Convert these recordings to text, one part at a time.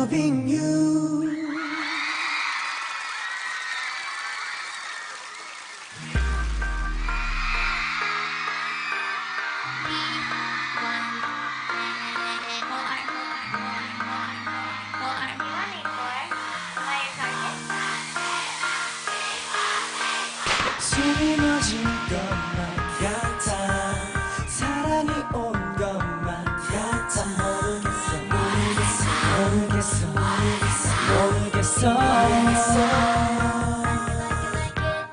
loving you. 숨이 멎은 것만 같아 사랑이 온 모르겠어 모르겠어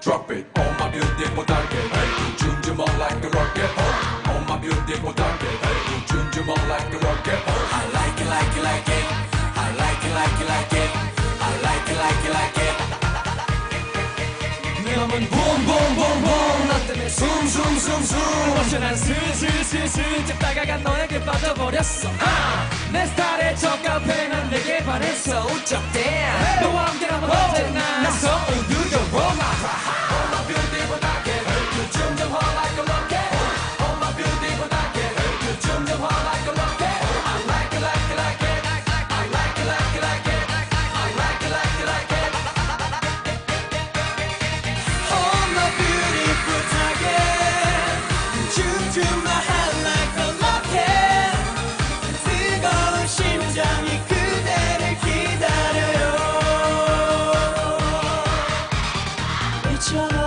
Drop it on my beautiful target. Hey, 춤 좀 on like a rocket. Oh, on my beautiful target. Hey, 춤 좀 on like a rocket. Oh, I like it, like it, like it. I like it, like it, like it. I like it, like it, like it. 내 맘은 봄봄봄봄 너 때문에 숨숨숨숨. 어째 난 슬슬슬슬 쭉 다가간 너에게 빠져버렸어. 아, 내 스타일의 적합해 난 내게 반했어. 우쩍대 너와 함께라면 Ciao.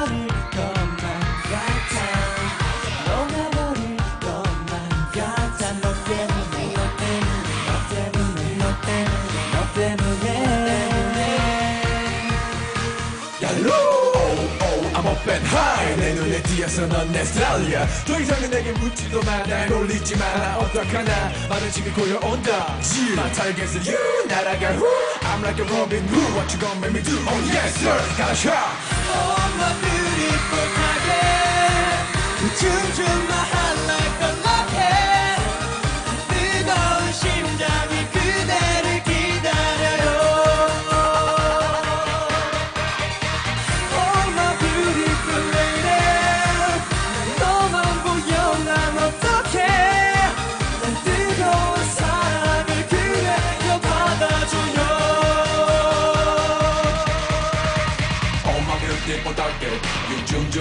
High 내 눈에 띄어서 넌내 스타일이야 더 이상은 내게 묻지도 마날 놀리지 마라 어떡하나 나는 지금 고여온다 yeah. My target's you 날아가 who I'm like a Robin Hood What you gonna make me do Oh yes sir got a shot Oh my beautiful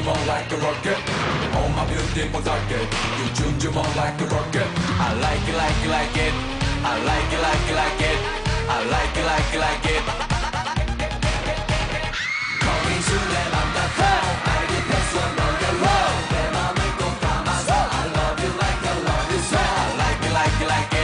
you on like a rocket. Oh my beautiful target, you tuned you on like a rocket. I like it, like it, like it. I like it, like it, like it. I like it, like it, like it. Coming soon and I'm not home. I depend the road. Then I'll make a. I love you like I love you so. I like it, like it, like it.